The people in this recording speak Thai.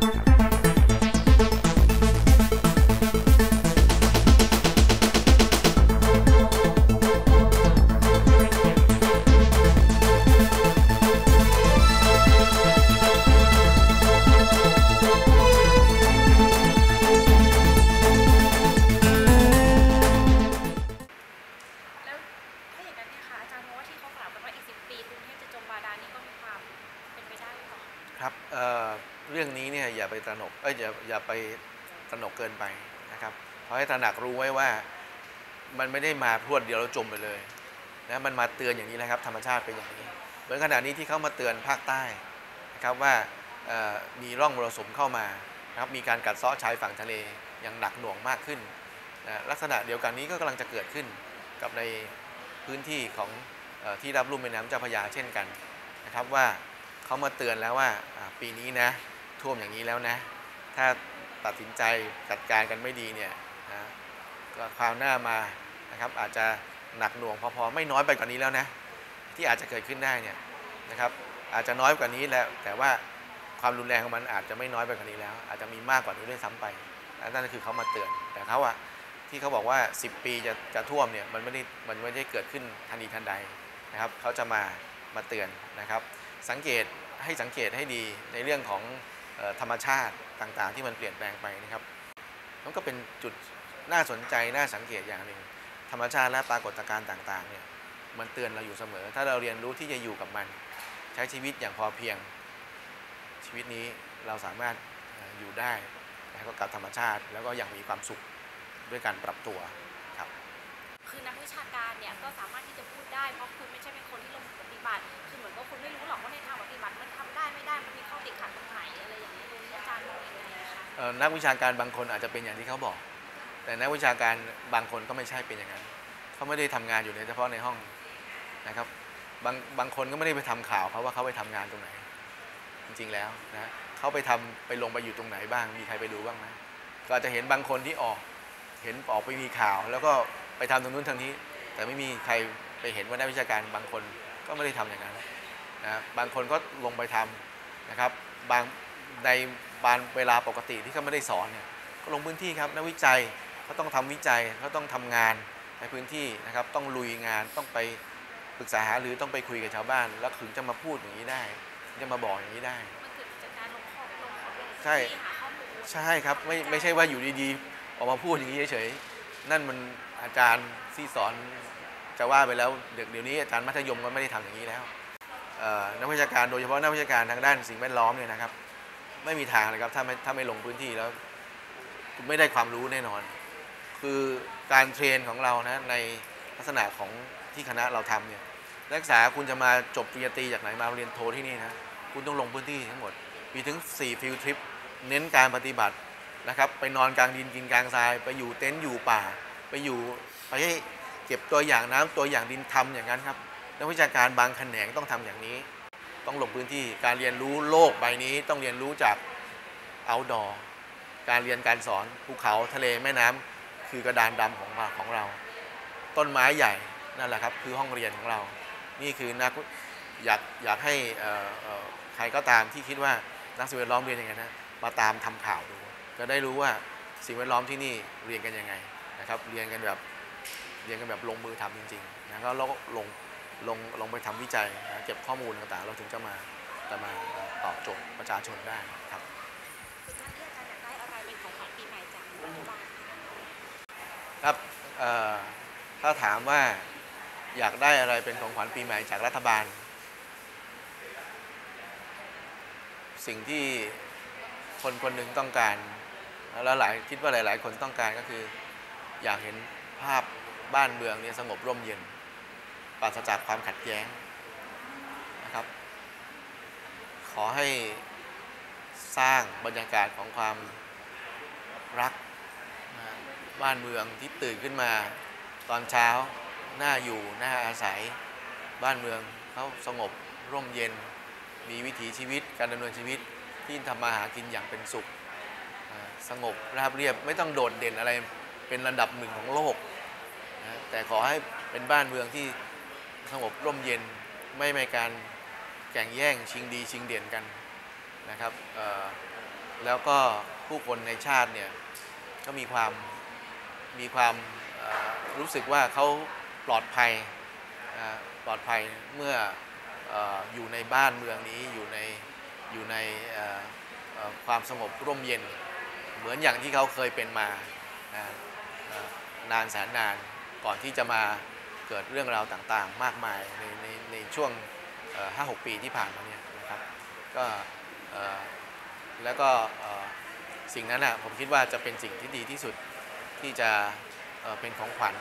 แล้ รื่องนี้เนี่ยอย่าไปตระหนกเอ้ยอย่าอย่าไปตระหนกเกินไปนะครับขอให้ตระหนักรู้ไว้ว่ามันไม่ได้มาพรวดเดียวแล้วจมไปเลยนะมันมาเตือนอย่างนี้แหละครับ ธรรมชาติเป็นอย่างนี้เหมือนขณะนี้ที่เขามาเตือนภาคใต้นะครับว่ามีร่องมรสุมเข้ามานะครับมีการกัดเซาะชายฝั่งทะเลอย่างหนักหน่วงมากขึ้นนะลักษณะเดียวกันนี้ก็กำลังจะเกิดขึ้นกับในพื้นที่ของอที่รับลุ่มแม่น้ำเจ้าพระยาเช่นกันนะครับว่าเขามาเตือนแล้วว่าปีนี้นะ ท่วมอย่างนี้แล้วนะ ถ้าตัดสินใจจัดการกันไม่ดีเนี่ยนะก็คราวหน้ามานะครับอาจจะหนักหน่วงพอๆไม่น้อยไปกว่านี้แล้วนะ ที่อาจจะเกิดขึ้นได้เนี่ยนะครับ อาจจะน้อยกว่านี้แล้ว แต่ว่าความรุนแรงของมันอาจจะไม่น้อยไปกว่านี้แล้ว อาจจะมีมากกว่านี้ด้วยซ้ำไปนั่นก็คือเขามาเตือนแต่เขาอะที่เขาบอกว่า 10 ปีจะจะท่วมเนี่ยมันไม่ได้มันไม่ได้เกิดขึ้นทันทีทันใดนะครับเขาจะมามาเตือนนะครับ สังเกตให้สังเกตให้ดีในเรื่องของ ธรรมชาติต่างๆ ที่มันเปลี่ยนแปลงไปนะครับมันก็เป็นจุดน่าสนใจน่าสังเกตอย่างหนึ่ง ธรรมชาติและปรากฏการณ์ต่างๆเนี่ยมันเตือนเราอยู่เสมอ ถ้าเราเรียนรู้ที่จะอยู่กับมัน ใช้ชีวิตอย่างพอเพียงชีวิตนี้เราสามารถอยู่ได้แล้วก็กับธรรมชาติแล้วก็อย่างมีความสุขด้วยการปรับตัวครับคือนักวิชาการเนี่ยก็สามารถที่จะพูดได้เพราะคุณไม่ใช่เป็นคนที่ลงมือปฏิบัติคือเหมือนว่าคุณไม่รู้หรอกว่าในทางปฏิบัติมันทำได้ไม่ได้มันมีข้อ นักวิชาการบางคนอาจจะเป็นอย่างที่เขาบอก แต่นักวิชาการบางคนก็ไม่ใช่เป็นอย่างนั้นเขาไม่ได้ทำงานอยู่ในเฉพาะในห้องนะครับบางบางคนก็ไม่ได้ไปทำข่าวเขาว่าเขาไปทำงานตรงไหน จริงๆแล้วนะเขาไปทำไปลงไปอยู่ตรงไหนบ้าง มีใครไปดูบ้างไหมก็อาจจะเห็นบางคนที่ออกเห็นออกไปมีข่าว แล้วก็ไปทำตรงนู้นทางนี้ แต่ไม่มีใครไปเห็นว่านักวิชาการบางคนก็ไม่ได้ทำอย่างนั้นนะบางคนก็ลงไปทำนะครับบาง ในบางเวลาปกติที่เขาไม่ได้สอนเนี่ยก็ลงพื้นที่ครับนักวิจัยเขาต้องทำวิจัยเขาต้องทำงานในพื้นที่นะครับ ต้องลุยงานต้องไปปรึกษาหารือต้องไปคุยกับชาวบ้าน แล้วถึงจะมาพูดอย่างนี้ได้ถึงจะมาบอกอย่างนี้ได้มันเกิดจากการลงข้อลงข้อลงใช่ที่หาข้อมูลใช่ครับไม่ไม่ใช่ว่าอยู่ดีๆออกมาพูดอย่างนี้เฉยๆนั่นมันอาจารย์ที่สอนจะว่าไปแล้วเดี๋ยวเดี๋ยวนี้อาจารย์มัธยมก็ไม่ได้ทำอย่างนี้แล้วเอ่อนักวิชาการโดยเฉพาะนักวิชาการทางด้านสิ่งแวดล้อมเนี่ยนะครับ ไม่มีทางเลยครับถ้าไม่ถ้าไม่ลงพื้นที่แล้วคุณไม่ได้ความรู้แน่นอน คือการเทรนของเรานะในลักษณะของที่คณะเราทำเนี่ยนักศึกษาคุณจะมาจบปริญญาตรีจากไหนมาเรียนโทที่นี่นะคุณต้องลงพื้นที่ทั้งหมด มีถึง 4 ฟิลทริป เน้นการปฏิบัตินะครับ ไปนอนกลางดินกินกลางทราย ไปอยู่เต็นท์อยู่ป่า ไปอยู่ไปให้เก็บตัวอย่างน้ำตัวอย่างดินทำอย่างนั้นครับนักวิชาการบางแขนงต้องทำอย่างนี้ ต้องลงพื้นที่การเรียนรู้โลกใบนี้ต้องเรียนรู้จาก outdoor การเรียนการสอนภูเขาทะเลแม่น้ำคือกระดานดำของเราของเรา ต้นไม้ใหญ่นั่นแหละครับคือห้องเรียนของเรา นี่คือนักอยากอยากให้ใครก็ตามที่คิดว่านักสิ่งแวดล้อมเรียนยังไงนะมาตามทำข่าวดู จะได้รู้ว่าสิ่งแวดล้อมที่นี่เรียนกันยังไงนะครับเรียนกันแบบเรียนกันแบบลงมือทำจริงๆนะแล้วก็ลง ลงลงไปทำวิจัยนะเก็บข้อมูลต่างๆ เราถึงจะมาจะมาตอบโจทย์ประชาชนได้ครับครับถ้าถามว่าอยากได้อะไรเป็นของขวัญปีใหม่จากรัฐบาล สิ่งที่คนคนหนึ่งต้องการ แล้วหลายคิดว่าหลาย ๆ คนต้องการก็คือ อยากเห็นภาพบ้านเมืองเนี่ยสงบร่มเย็น ปราศจากความขัดแย้งนะครับ ขอให้สร้างบรรยากาศของความรักบ้านเมืองที่ตื่นขึ้นมาตอนเช้าน่าอยู่น่าอาศัยบ้านเมืองเขาสงบร่มเย็น มีวิถีชีวิตการดำเนินชีวิตที่ทำมาหากินอย่างเป็นสุข สงบราบเรียบไม่ต้องโดดเด่นอะไรเป็นระดับหนึ่งของโลกนะแต่ขอให้เป็นบ้านเมืองที่ สงบร่มเย็นไม่มีการแข่งแย่งชิงดีชิงเด่นกันนะครับแล้วก็ผู้คนในชาติเนี่ยก็มีความมีความรู้สึกว่าเขาปลอดภัยปลอดภัยเมื่อออยู่ในบ้านเมืองนี้อยู่ในอยู่ในความสงบร่มเย็น เหมือนอย่างที่เขาเคยเป็นมานานแสนนานก่อนที่จะมา เกิดเรื่องราวต่างๆ มากมายในในในช่วงห้าหปีที่ผ่านมาเนี่ยนะครับก็แล้วก็สิ่งนั้นอะผมคิดว่าจะเป็นสิ่งที่ดีที่สุดที่จะเเป็นของขวัญ